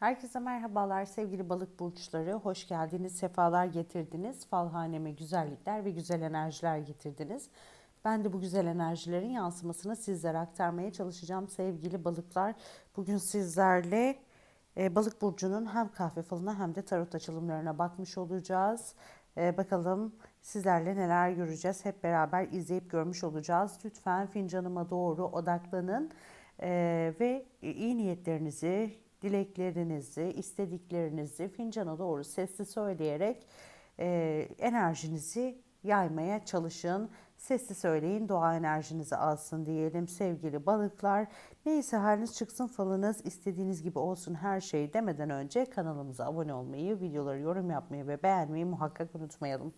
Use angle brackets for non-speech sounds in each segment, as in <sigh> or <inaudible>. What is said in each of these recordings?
Herkese merhabalar sevgili balık burçları. Hoş geldiniz, sefalar getirdiniz. Falhaneme güzellikler ve güzel enerjiler getirdiniz. Ben de bu güzel enerjilerin yansımasını sizlere aktarmaya çalışacağım sevgili balıklar. Bugün sizlerle e, balık burcunun hem kahve falına hem de tarot açılımlarına bakmış olacağız. E, bakalım sizlerle neler göreceğiz. Hep beraber izleyip görmüş olacağız. Lütfen fincanıma doğru odaklanın e, ve iyi niyetlerinizi, dileklerinizi, istediklerinizi fincana doğru sesli söyleyerek e, enerjinizi yaymaya çalışın. Sesli söyleyin, doğa enerjinizi alsın diyelim sevgili balıklar. Neyse haliniz çıksın falınız istediğiniz gibi olsun her şey demeden önce kanalımıza abone olmayı, videoları yorum yapmayı ve beğenmeyi muhakkak unutmayalım.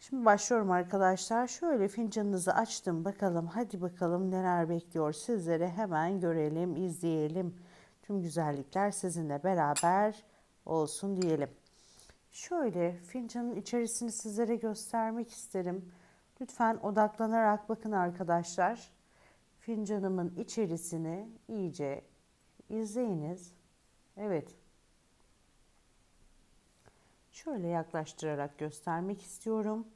Şimdi başlıyorum arkadaşlar. Şöyle fincanınızı açtım bakalım. Hadi bakalım neler bekliyor sizlere hemen görelim, izleyelim. Tüm güzellikler sizinle beraber olsun diyelim. Şöyle fincanın içerisini sizlere göstermek isterim. Lütfen odaklanarak bakın arkadaşlar. Fincanımın içerisini iyice izleyiniz. Evet. Şöyle yaklaştırarak göstermek istiyorum.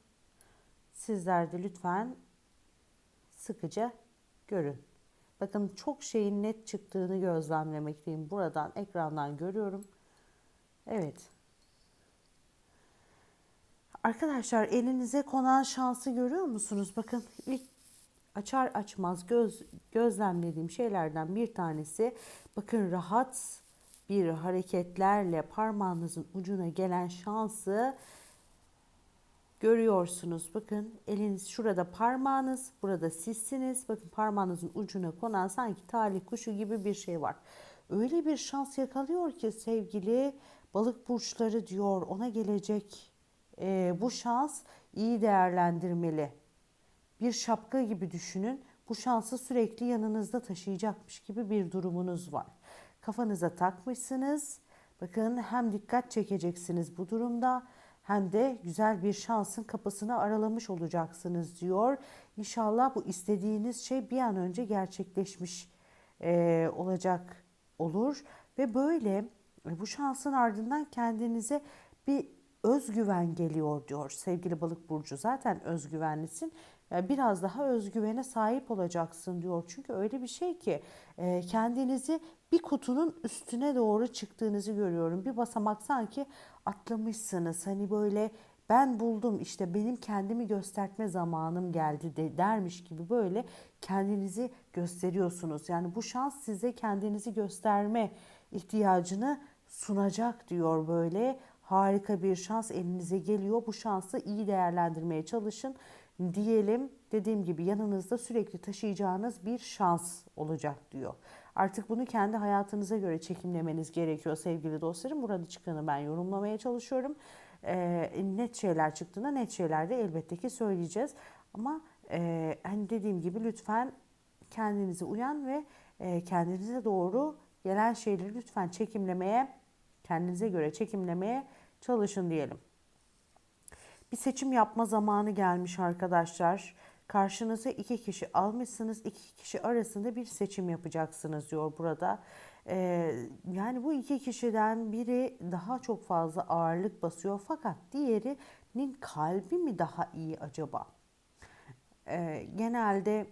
Sizler de lütfen sıkıca görün. Bakın çok şeyin net çıktığını gözlemlemekteyim. Buradan ekrandan görüyorum. Evet. Arkadaşlar elinize konan şansı görüyor musunuz? Bakın ilk açar açmaz göz gözlemlediğim şeylerden bir tanesi bakın rahat bir hareketlerle parmağınızın ucuna gelen şansı görüyorsunuz. Bakın eliniz şurada parmağınız, burada sizsiniz. Bakın parmağınızın ucuna konan sanki talih kuşu gibi bir şey var. Öyle bir şans yakalıyor ki sevgili balık burçları diyor ona gelecek e, bu şans iyi değerlendirmeli. Bir şapka gibi düşünün. Bu şansı sürekli yanınızda taşıyacakmış gibi bir durumunuz var. Kafanıza takmışsınız. Bakın hem dikkat çekeceksiniz bu durumda hem de güzel bir şansın kapısını aralamış olacaksınız diyor. İnşallah bu istediğiniz şey bir an önce gerçekleşmiş e, olacak olur ve böyle e, bu şansın ardından kendinize bir özgüven geliyor diyor sevgili balık burcu. Zaten özgüvenlisin. Biraz daha özgüvene sahip olacaksın diyor. Çünkü öyle bir şey ki e, kendinizi bir kutunun üstüne doğru çıktığınızı görüyorum. Bir basamak sanki atlamışsınız. Hani böyle ben buldum işte benim kendimi gösterme zamanım geldi de dermiş gibi böyle kendinizi gösteriyorsunuz. Yani bu şans size kendinizi gösterme ihtiyacını sunacak diyor böyle harika bir şans elinize geliyor. Bu şansı iyi değerlendirmeye çalışın. Diyelim dediğim gibi yanınızda sürekli taşıyacağınız bir şans olacak diyor. Artık bunu kendi hayatınıza göre çekimlemeniz gerekiyor sevgili dostlarım. Burada çıkanı ben yorumlamaya çalışıyorum. E, net şeyler çıktığında net şeyler de elbette ki söyleyeceğiz. Ama e, hani dediğim gibi lütfen kendinize uyan ve e, kendinize doğru gelen şeyleri lütfen çekimlemeye kendinize göre çekimlemeye çalışın diyelim. Bir seçim yapma zamanı gelmiş arkadaşlar. Karşınıza iki kişi almışsınız. iki kişi arasında bir seçim yapacaksınız diyor burada. Ee, yani bu iki kişiden biri daha çok fazla ağırlık basıyor. Fakat diğerinin kalbi mi daha iyi acaba? Ee, genelde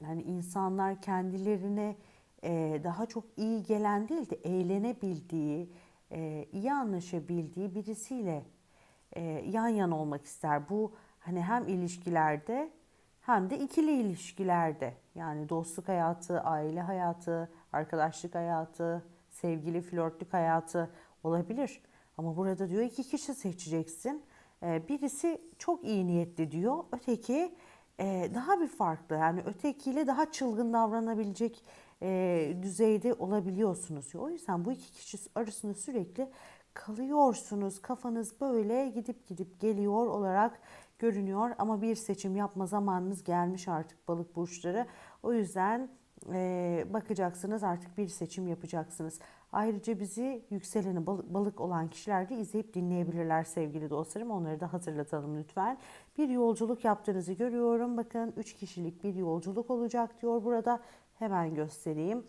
yani insanlar kendilerine e, daha çok iyi gelen değil de eğlenebildiği, e, iyi anlaşabildiği birisiyle e, yan yana olmak ister. Bu hani hem ilişkilerde hem de ikili ilişkilerde yani dostluk hayatı, aile hayatı, arkadaşlık hayatı, sevgili flörtlük hayatı olabilir. Ama burada diyor iki kişi seçeceksin. Birisi çok iyi niyetli diyor. Öteki daha bir farklı. Yani ötekiyle daha çılgın davranabilecek e, düzeyde olabiliyorsunuz. O yüzden bu iki kişi arasında sürekli kalıyorsunuz. Kafanız böyle gidip gidip geliyor olarak görünüyor ama bir seçim yapma zamanınız gelmiş artık balık burçları. O yüzden e, bakacaksınız artık bir seçim yapacaksınız. Ayrıca bizi yükseleni balık olan kişiler de izleyip dinleyebilirler sevgili dostlarım. Onları da hatırlatalım lütfen. Bir yolculuk yaptığınızı görüyorum. Bakın 3 kişilik bir yolculuk olacak diyor burada. Hemen göstereyim.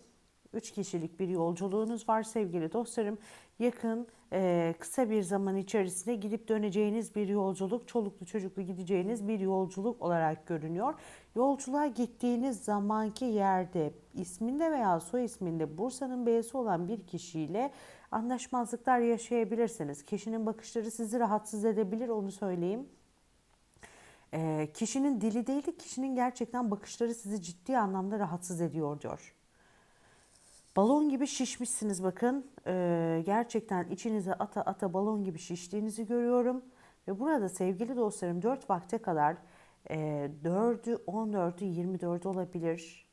Üç kişilik bir yolculuğunuz var sevgili dostlarım. Yakın, e, kısa bir zaman içerisinde gidip döneceğiniz bir yolculuk, çoluklu çocuklu gideceğiniz bir yolculuk olarak görünüyor. Yolculuğa gittiğiniz zamanki yerde isminde veya soy isminde Bursa'nın B'si olan bir kişiyle anlaşmazlıklar yaşayabilirsiniz. Kişinin bakışları sizi rahatsız edebilir onu söyleyeyim. E, kişinin dili değil de kişinin gerçekten bakışları sizi ciddi anlamda rahatsız ediyor diyor. Balon gibi şişmişsiniz bakın. Ee, gerçekten içinize ata ata balon gibi şiştiğinizi görüyorum. Ve burada sevgili dostlarım 4 vakte kadar e, 4'ü 14'ü 24 olabilir.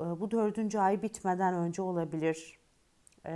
E, bu dördüncü ay bitmeden önce olabilir. E,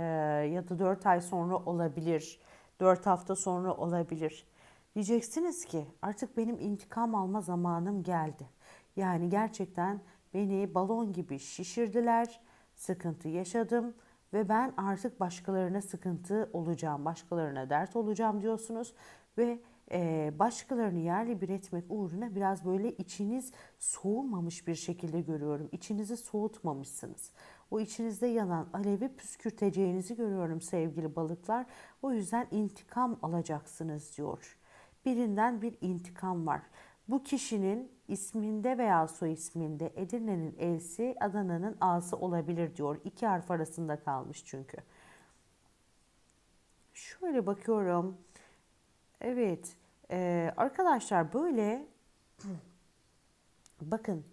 ya da 4 ay sonra olabilir. 4 hafta sonra olabilir. Diyeceksiniz ki artık benim intikam alma zamanım geldi. Yani gerçekten beni balon gibi şişirdiler sıkıntı yaşadım ve ben artık başkalarına sıkıntı olacağım, başkalarına dert olacağım diyorsunuz ve e, başkalarını yerli bir etmek uğruna biraz böyle içiniz soğumamış bir şekilde görüyorum. İçinizi soğutmamışsınız. O içinizde yanan alevi püskürteceğinizi görüyorum sevgili balıklar. O yüzden intikam alacaksınız diyor. Birinden bir intikam var. Bu kişinin isminde veya soy isminde Edirne'nin E'si Adana'nın A'sı olabilir diyor. İki harf arasında kalmış çünkü. Şöyle bakıyorum. Evet. Ee, arkadaşlar böyle <clears throat> bakın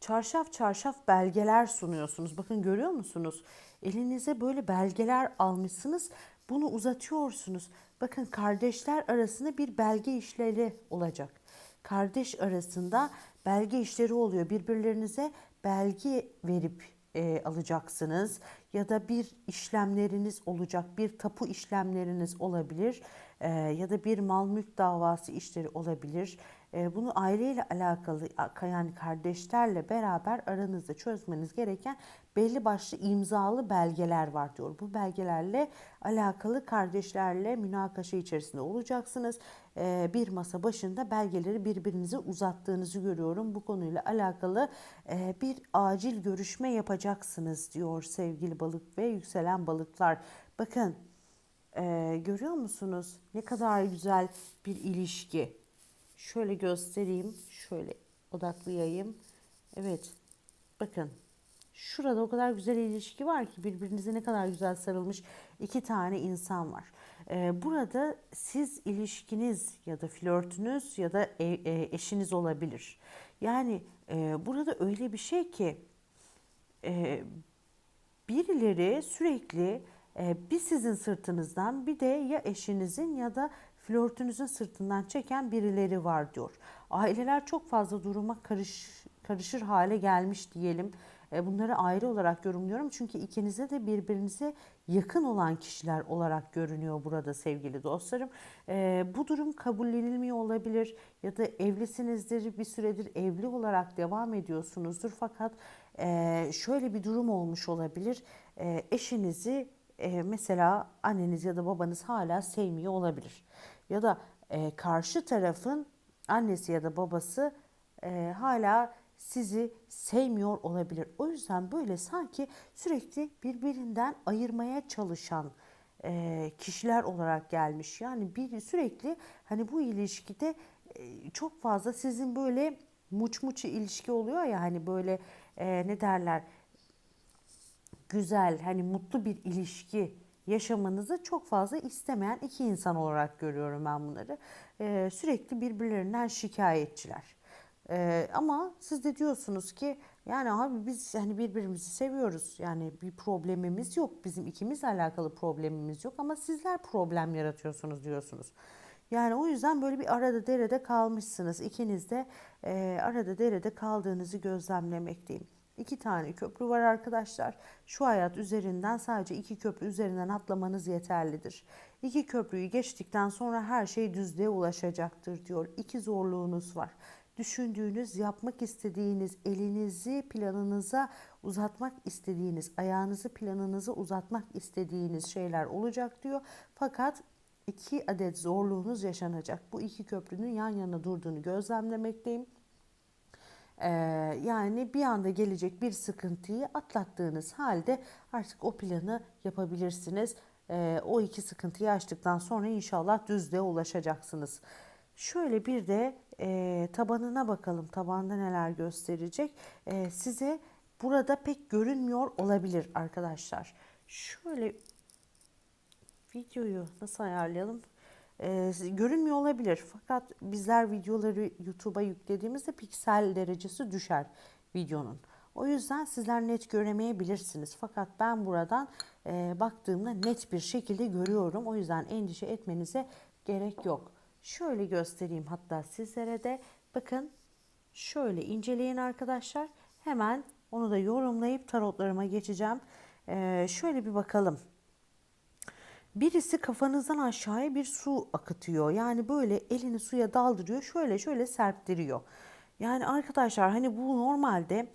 çarşaf çarşaf belgeler sunuyorsunuz. Bakın görüyor musunuz? Elinize böyle belgeler almışsınız. Bunu uzatıyorsunuz. Bakın kardeşler arasında bir belge işleri olacak kardeş arasında belge işleri oluyor. Birbirlerinize belge verip e, alacaksınız ya da bir işlemleriniz olacak, bir tapu işlemleriniz olabilir e, ya da bir mal mülk davası işleri olabilir. E, bunu aileyle alakalı yani kardeşlerle beraber aranızda çözmeniz gereken belli başlı imzalı belgeler var diyor. Bu belgelerle alakalı kardeşlerle münakaşa içerisinde olacaksınız. E, bir masa başında belgeleri birbirinize uzattığınızı görüyorum. Bu konuyla alakalı e, bir acil görüşme yapacaksınız diyor sevgili balık ve yükselen balıklar. Bakın e, görüyor musunuz ne kadar güzel bir ilişki. Şöyle göstereyim. Şöyle odaklayayım. Evet. Bakın. Şurada o kadar güzel ilişki var ki birbirinize ne kadar güzel sarılmış iki tane insan var. Ee, burada siz ilişkiniz ya da flörtünüz ya da e, e, eşiniz olabilir. Yani e, burada öyle bir şey ki e, birileri sürekli e, bir sizin sırtınızdan bir de ya eşinizin ya da flörtünüzün sırtından çeken birileri var diyor. Aileler çok fazla duruma karış, karışır hale gelmiş diyelim. E, bunları ayrı olarak yorumluyorum çünkü ikinize de birbirinize yakın olan kişiler olarak görünüyor burada sevgili dostlarım. E, bu durum kabullenilmiyor olabilir ya da evlisinizdir bir süredir evli olarak devam ediyorsunuzdur fakat e, şöyle bir durum olmuş olabilir. Eşinizi mesela anneniz ya da babanız hala sevmiyor olabilir ya da e, karşı tarafın annesi ya da babası e, hala sizi sevmiyor olabilir. O yüzden böyle sanki sürekli birbirinden ayırmaya çalışan e, kişiler olarak gelmiş. Yani bir sürekli hani bu ilişkide e, çok fazla sizin böyle muç muç ilişki oluyor ya hani böyle e, ne derler güzel hani mutlu bir ilişki yaşamanızı çok fazla istemeyen iki insan olarak görüyorum ben bunları. Ee, sürekli birbirlerinden şikayetçiler. Ee, ama siz de diyorsunuz ki yani abi biz hani birbirimizi seviyoruz. Yani bir problemimiz yok. Bizim ikimizle alakalı problemimiz yok ama sizler problem yaratıyorsunuz diyorsunuz. Yani o yüzden böyle bir arada derede kalmışsınız. İkiniz de e, arada derede kaldığınızı gözlemlemekteyim. İki tane köprü var arkadaşlar. Şu hayat üzerinden sadece iki köprü üzerinden atlamanız yeterlidir. İki köprüyü geçtikten sonra her şey düzlüğe ulaşacaktır diyor. İki zorluğunuz var. Düşündüğünüz, yapmak istediğiniz, elinizi planınıza uzatmak istediğiniz, ayağınızı planınıza uzatmak istediğiniz şeyler olacak diyor. Fakat iki adet zorluğunuz yaşanacak. Bu iki köprünün yan yana durduğunu gözlemlemekteyim. Ee, yani bir anda gelecek bir sıkıntıyı atlattığınız halde artık o planı yapabilirsiniz. Ee, o iki sıkıntıyı aştıktan sonra inşallah düzlüğe ulaşacaksınız. Şöyle bir de e, tabanına bakalım. Tabanda neler gösterecek. E, size burada pek görünmüyor olabilir arkadaşlar. Şöyle videoyu nasıl ayarlayalım? Ee, görünmüyor olabilir. Fakat bizler videoları YouTube'a yüklediğimizde piksel derecesi düşer videonun. O yüzden sizler net göremeyebilirsiniz. Fakat ben buradan e, baktığımda net bir şekilde görüyorum. O yüzden endişe etmenize gerek yok. Şöyle göstereyim hatta sizlere de. Bakın şöyle inceleyin arkadaşlar. Hemen onu da yorumlayıp tarotlarıma geçeceğim. Ee, şöyle bir bakalım. Birisi kafanızdan aşağıya bir su akıtıyor. Yani böyle elini suya daldırıyor. Şöyle şöyle serptiriyor. Yani arkadaşlar hani bu normalde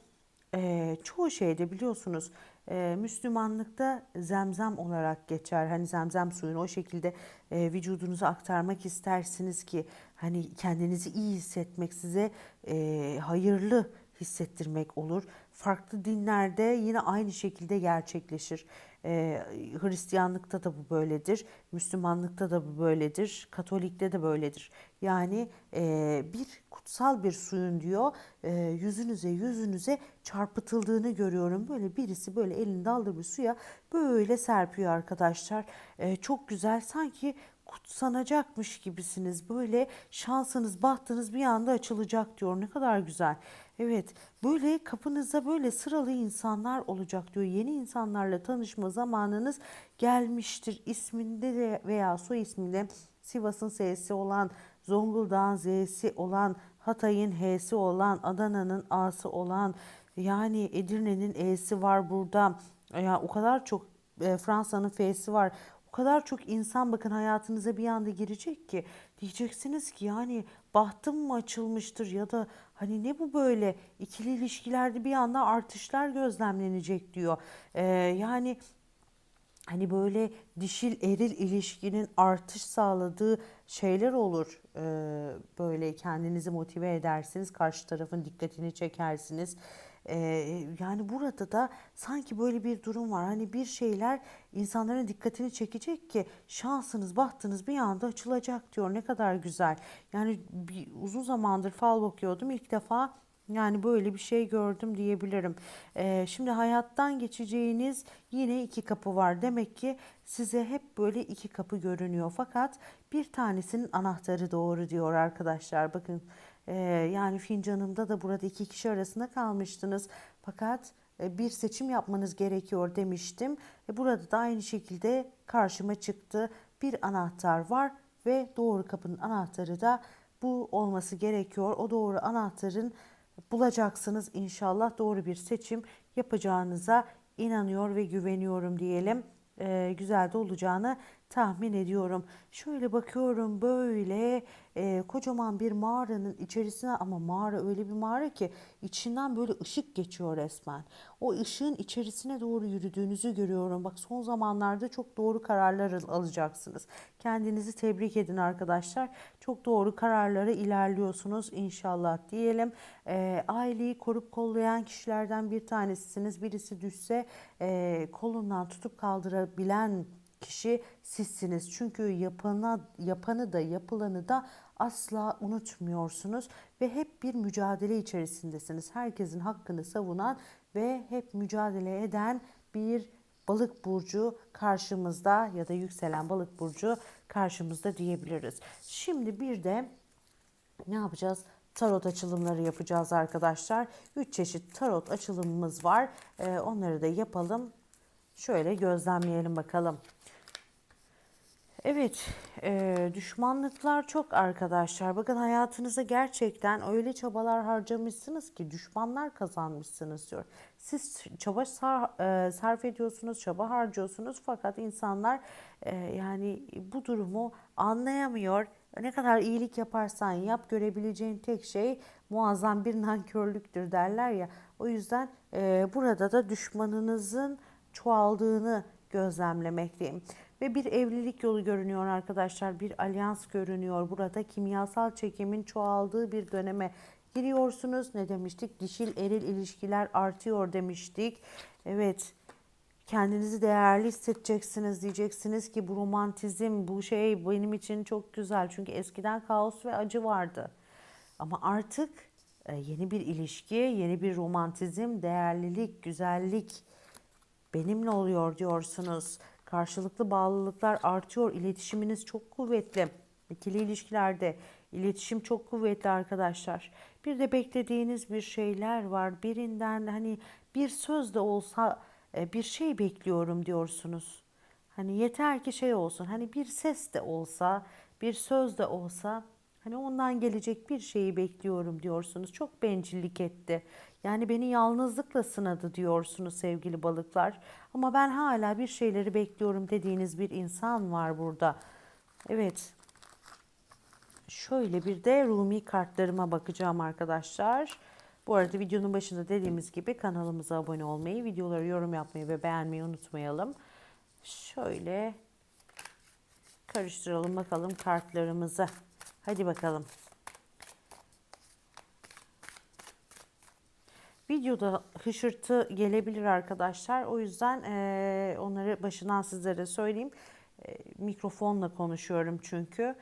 e, çoğu şeyde biliyorsunuz e, Müslümanlıkta zemzem olarak geçer. Hani zemzem suyunu o şekilde e, vücudunuza aktarmak istersiniz ki hani kendinizi iyi hissetmek size e, hayırlı hissettirmek olur. Farklı dinlerde yine aynı şekilde gerçekleşir. Ee, Hristiyanlıkta da bu böyledir, Müslümanlıkta da bu böyledir, Katolik'te de böyledir. Yani e, bir kutsal bir suyun diyor e, yüzünüze yüzünüze çarpıtıldığını görüyorum. Böyle birisi böyle elini daldırmış suya böyle serpiyor arkadaşlar. E, çok güzel sanki kutsanacakmış gibisiniz. Böyle şansınız, bahtınız bir anda açılacak diyor. Ne kadar güzel. Evet, böyle kapınızda böyle sıralı insanlar olacak diyor. Yeni insanlarla tanışma zamanınız gelmiştir. İsminde de veya soy isminde Sivas'ın S'si olan, Zonguldak'ın Z'si olan, Hatay'ın H'si olan, Adana'nın A'sı olan, yani Edirne'nin E'si var burada. Ya o kadar çok e, Fransa'nın F'si var kadar çok insan bakın hayatınıza bir anda girecek ki diyeceksiniz ki yani bahtım mı açılmıştır ya da hani ne bu böyle ikili ilişkilerde bir anda artışlar gözlemlenecek diyor. Ee, yani hani böyle dişil eril ilişkinin artış sağladığı şeyler olur. Ee, böyle kendinizi motive edersiniz, karşı tarafın dikkatini çekersiniz. Ee, yani burada da sanki böyle bir durum var. Hani bir şeyler insanların dikkatini çekecek ki şansınız, bahtınız bir anda açılacak diyor. Ne kadar güzel. Yani bir, uzun zamandır fal bakıyordum. İlk defa yani böyle bir şey gördüm diyebilirim. Ee, şimdi hayattan geçeceğiniz yine iki kapı var. Demek ki size hep böyle iki kapı görünüyor. Fakat bir tanesinin anahtarı doğru diyor arkadaşlar. Bakın ee, yani fincanımda da burada iki kişi arasında kalmıştınız. Fakat e, bir seçim yapmanız gerekiyor demiştim. E, burada da aynı şekilde karşıma çıktı. Bir anahtar var ve doğru kapının anahtarı da bu olması gerekiyor. O doğru anahtarın bulacaksınız inşallah doğru bir seçim yapacağınıza inanıyor ve güveniyorum diyelim. Ee, güzel de olacağını tahmin ediyorum. Şöyle bakıyorum böyle e, kocaman bir mağaranın içerisine ama mağara öyle bir mağara ki içinden böyle ışık geçiyor resmen. O ışığın içerisine doğru yürüdüğünüzü görüyorum. Bak son zamanlarda çok doğru kararlar alacaksınız. Kendinizi tebrik edin arkadaşlar. Çok doğru kararlara ilerliyorsunuz inşallah diyelim. E, aileyi korup kollayan kişilerden bir tanesisiniz. Birisi düşse e, kolundan tutup kaldırabilen kişi sizsiniz. Çünkü yapana, yapanı da yapılanı da asla unutmuyorsunuz ve hep bir mücadele içerisindesiniz. Herkesin hakkını savunan ve hep mücadele eden bir balık burcu karşımızda ya da yükselen balık burcu karşımızda diyebiliriz. Şimdi bir de ne yapacağız? Tarot açılımları yapacağız arkadaşlar. 3 çeşit tarot açılımımız var. Ee, onları da yapalım. Şöyle gözlemleyelim bakalım. Evet, e, düşmanlıklar çok arkadaşlar. Bakın hayatınıza gerçekten öyle çabalar harcamışsınız ki düşmanlar kazanmışsınız diyor. Siz çaba sar, e, sarf ediyorsunuz, çaba harcıyorsunuz fakat insanlar e, yani bu durumu anlayamıyor. Ne kadar iyilik yaparsan yap görebileceğin tek şey muazzam bir <laughs> nankörlüktür derler ya. O yüzden e, burada da düşmanınızın çoğaldığını gözlemlemekteyim. Ve bir evlilik yolu görünüyor arkadaşlar. Bir alyans görünüyor. Burada kimyasal çekimin çoğaldığı bir döneme giriyorsunuz. Ne demiştik? Dişil eril ilişkiler artıyor demiştik. Evet. Kendinizi değerli hissedeceksiniz. Diyeceksiniz ki bu romantizm, bu şey benim için çok güzel. Çünkü eskiden kaos ve acı vardı. Ama artık e, yeni bir ilişki, yeni bir romantizm, değerlilik, güzellik benimle oluyor diyorsunuz. Karşılıklı bağlılıklar artıyor. İletişiminiz çok kuvvetli. İkili ilişkilerde iletişim çok kuvvetli arkadaşlar. Bir de beklediğiniz bir şeyler var. Birinden hani bir söz de olsa e, bir şey bekliyorum diyorsunuz. Hani yeter ki şey olsun. Hani bir ses de olsa, bir söz de olsa Hani ondan gelecek bir şeyi bekliyorum diyorsunuz. Çok bencillik etti. Yani beni yalnızlıkla sınadı diyorsunuz sevgili balıklar. Ama ben hala bir şeyleri bekliyorum dediğiniz bir insan var burada. Evet. Şöyle bir de Rumi kartlarıma bakacağım arkadaşlar. Bu arada videonun başında dediğimiz gibi kanalımıza abone olmayı, videoları yorum yapmayı ve beğenmeyi unutmayalım. Şöyle karıştıralım bakalım kartlarımızı. Hadi bakalım. Videoda hışırtı gelebilir arkadaşlar. O yüzden e, onları başından sizlere söyleyeyim. E, mikrofonla konuşuyorum çünkü.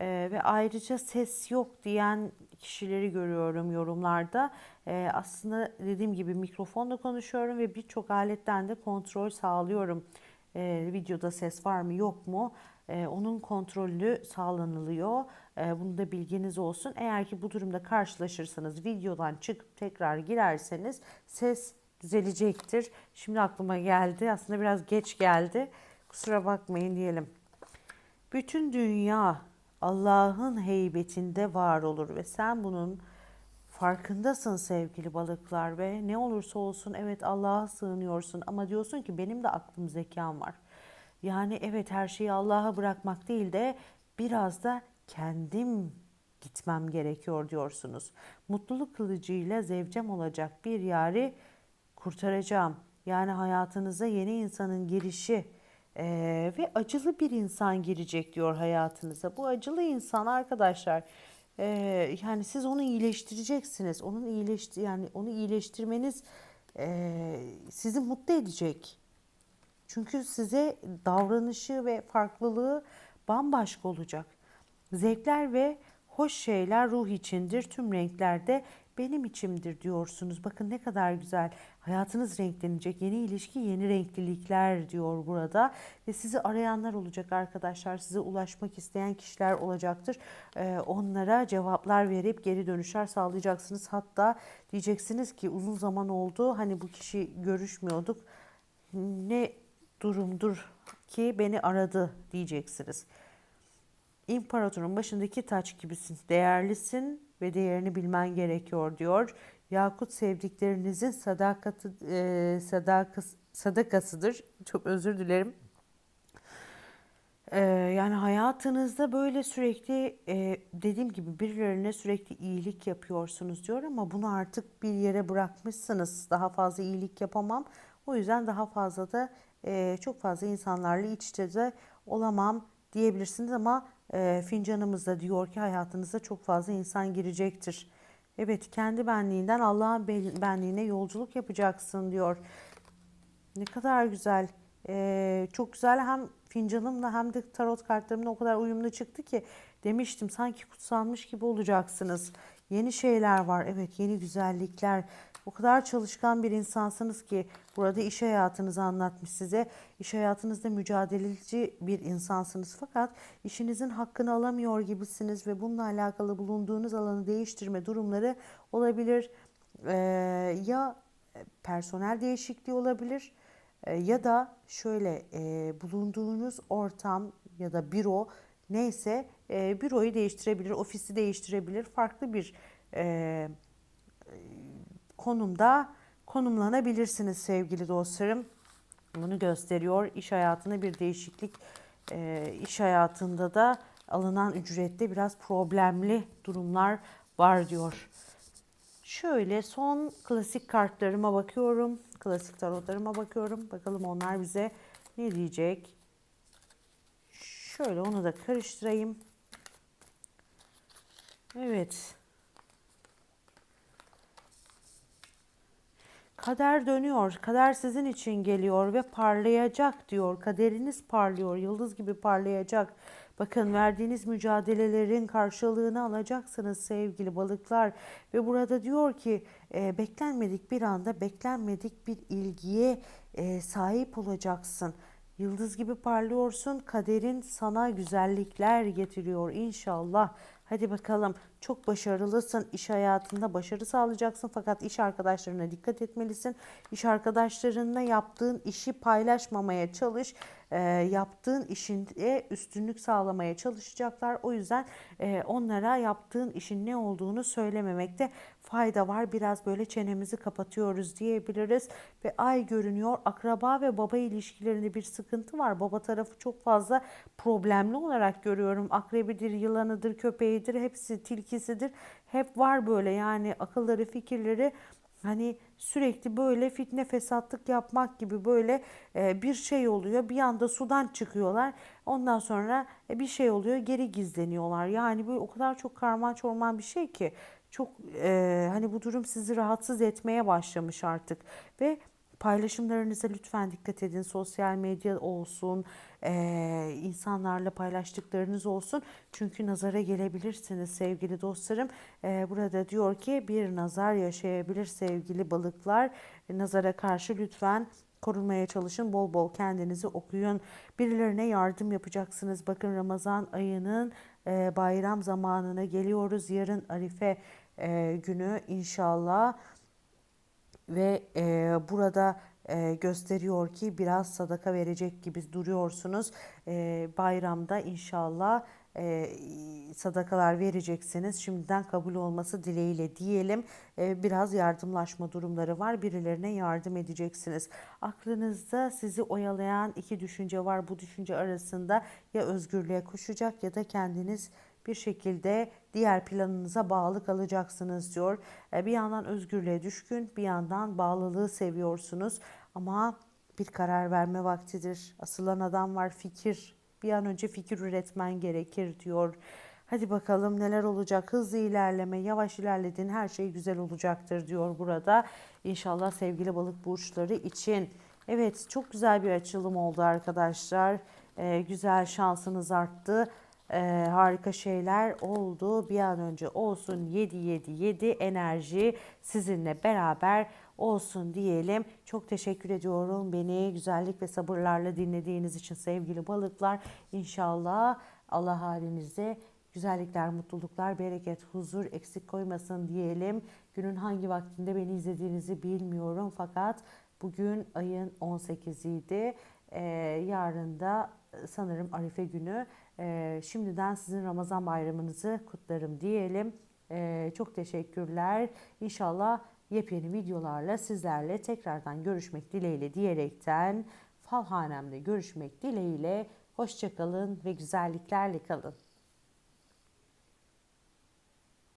E, ve ayrıca ses yok diyen kişileri görüyorum yorumlarda. E, aslında dediğim gibi mikrofonla konuşuyorum ve birçok aletten de kontrol sağlıyorum. E, videoda ses var mı yok mu? E, onun kontrolü sağlanılıyor. E, bunu da bilginiz olsun. Eğer ki bu durumda karşılaşırsanız videodan çıkıp tekrar girerseniz ses düzelecektir. Şimdi aklıma geldi. Aslında biraz geç geldi. Kusura bakmayın diyelim. Bütün dünya Allah'ın heybetinde var olur ve sen bunun farkındasın sevgili balıklar ve ne olursa olsun evet Allah'a sığınıyorsun ama diyorsun ki benim de aklım zekam var. Yani evet her şeyi Allah'a bırakmak değil de biraz da kendim gitmem gerekiyor diyorsunuz. Mutluluk kılıcıyla zevcem olacak bir yari kurtaracağım. Yani hayatınıza yeni insanın girişi e, ve acılı bir insan girecek diyor hayatınıza. Bu acılı insan arkadaşlar e, yani siz onu iyileştireceksiniz. Onun iyileşti yani onu iyileştirmeniz e, sizi mutlu edecek. Çünkü size davranışı ve farklılığı bambaşka olacak. Zevkler ve hoş şeyler ruh içindir, tüm renklerde benim içimdir diyorsunuz. Bakın ne kadar güzel. Hayatınız renklenecek. Yeni ilişki, yeni renklilikler diyor burada. Ve sizi arayanlar olacak arkadaşlar. Size ulaşmak isteyen kişiler olacaktır. Ee, onlara cevaplar verip geri dönüşler sağlayacaksınız. Hatta diyeceksiniz ki uzun zaman oldu. Hani bu kişi görüşmüyorduk. Ne durumdur ki beni aradı diyeceksiniz. İmparatorun başındaki taç gibisin, değerlisin ve değerini bilmen gerekiyor diyor. Yakut sevdiklerinizin sadakati, e, sadakas, sadakasıdır. Çok özür dilerim. Ee, yani hayatınızda böyle sürekli e, dediğim gibi birilerine sürekli iyilik yapıyorsunuz diyor ama bunu artık bir yere bırakmışsınız. Daha fazla iyilik yapamam. O yüzden daha fazla da e, çok fazla insanlarla iç içe de olamam diyebilirsiniz ama e, fincanımızda diyor ki hayatınıza çok fazla insan girecektir. Evet kendi benliğinden Allah'ın benliğine yolculuk yapacaksın diyor. Ne kadar güzel. Ee, çok güzel hem fincanımla hem de tarot kartlarımla o kadar uyumlu çıktı ki demiştim sanki kutsanmış gibi olacaksınız. Yeni şeyler var evet yeni güzellikler o kadar çalışkan bir insansınız ki burada iş hayatınızı anlatmış size. İş hayatınızda mücadeleci bir insansınız fakat işinizin hakkını alamıyor gibisiniz ve bununla alakalı bulunduğunuz alanı değiştirme durumları olabilir. Ee, ya personel değişikliği olabilir ee, ya da şöyle e, bulunduğunuz ortam ya da büro neyse e, büroyu değiştirebilir, ofisi değiştirebilir, farklı bir e, konumda konumlanabilirsiniz sevgili dostlarım. Bunu gösteriyor. İş hayatında bir değişiklik, e, iş hayatında da alınan ücrette biraz problemli durumlar var diyor. Şöyle son klasik kartlarıma bakıyorum. Klasik tarotlarıma bakıyorum. Bakalım onlar bize ne diyecek. Şöyle onu da karıştırayım. Evet. Kader dönüyor. Kader sizin için geliyor ve parlayacak diyor. Kaderiniz parlıyor. Yıldız gibi parlayacak. Bakın verdiğiniz mücadelelerin karşılığını alacaksınız sevgili balıklar. Ve burada diyor ki e, beklenmedik bir anda beklenmedik bir ilgiye e, sahip olacaksın. Yıldız gibi parlıyorsun. Kaderin sana güzellikler getiriyor inşallah. Hadi bakalım çok başarılısın. İş hayatında başarı sağlayacaksın fakat iş arkadaşlarına dikkat etmelisin. İş arkadaşlarınla yaptığın işi paylaşmamaya çalış. E, yaptığın işinde üstünlük sağlamaya çalışacaklar. O yüzden e, onlara yaptığın işin ne olduğunu söylememekte fayda var. Biraz böyle çenemizi kapatıyoruz diyebiliriz. Ve ay görünüyor. Akraba ve baba ilişkilerinde bir sıkıntı var. Baba tarafı çok fazla problemli olarak görüyorum. Akrebidir, yılanıdır, köpeğidir, hepsi tilkisidir. Hep var böyle yani akılları, fikirleri Hani sürekli böyle fitne fesatlık yapmak gibi böyle e, bir şey oluyor. Bir anda sudan çıkıyorlar. Ondan sonra e, bir şey oluyor geri gizleniyorlar. Yani bu o kadar çok karman çorman bir şey ki çok e, hani bu durum sizi rahatsız etmeye başlamış artık ve paylaşımlarınıza lütfen dikkat edin. Sosyal medya olsun, e, insanlarla paylaştıklarınız olsun. Çünkü nazara gelebilirsiniz sevgili dostlarım. E, burada diyor ki bir nazar yaşayabilir sevgili balıklar. E, nazara karşı lütfen korunmaya çalışın. Bol bol kendinizi okuyun. Birilerine yardım yapacaksınız. Bakın Ramazan ayının e, bayram zamanına geliyoruz. Yarın Arife e, günü inşallah ve e, burada e, gösteriyor ki biraz sadaka verecek gibi duruyorsunuz. E, bayramda inşallah e, sadakalar vereceksiniz. Şimdiden kabul olması dileğiyle diyelim. E, biraz yardımlaşma durumları var. Birilerine yardım edeceksiniz. Aklınızda sizi oyalayan iki düşünce var. Bu düşünce arasında ya özgürlüğe koşacak ya da kendiniz bir şekilde diğer planınıza bağlı kalacaksınız diyor. E, bir yandan özgürlüğe düşkün, bir yandan bağlılığı seviyorsunuz ama bir karar verme vaktidir. Asılan adam var fikir. Bir an önce fikir üretmen gerekir diyor. Hadi bakalım neler olacak. Hızlı ilerleme, yavaş ilerledin her şey güzel olacaktır diyor burada. İnşallah sevgili balık burçları için. Evet çok güzel bir açılım oldu arkadaşlar. Ee, güzel şansınız arttı e, harika şeyler oldu. Bir an önce olsun 777 enerji sizinle beraber olsun diyelim. Çok teşekkür ediyorum beni güzellik ve sabırlarla dinlediğiniz için sevgili balıklar. İnşallah Allah halinize güzellikler, mutluluklar, bereket, huzur eksik koymasın diyelim. Günün hangi vaktinde beni izlediğinizi bilmiyorum fakat bugün ayın 18'iydi. Ee, yarın da sanırım Arife günü. Ee, şimdiden sizin Ramazan bayramınızı kutlarım diyelim. Ee, çok teşekkürler. İnşallah yepyeni videolarla sizlerle tekrardan görüşmek dileğiyle diyerekten Falhanem'de görüşmek dileğiyle. Hoşçakalın ve güzelliklerle kalın.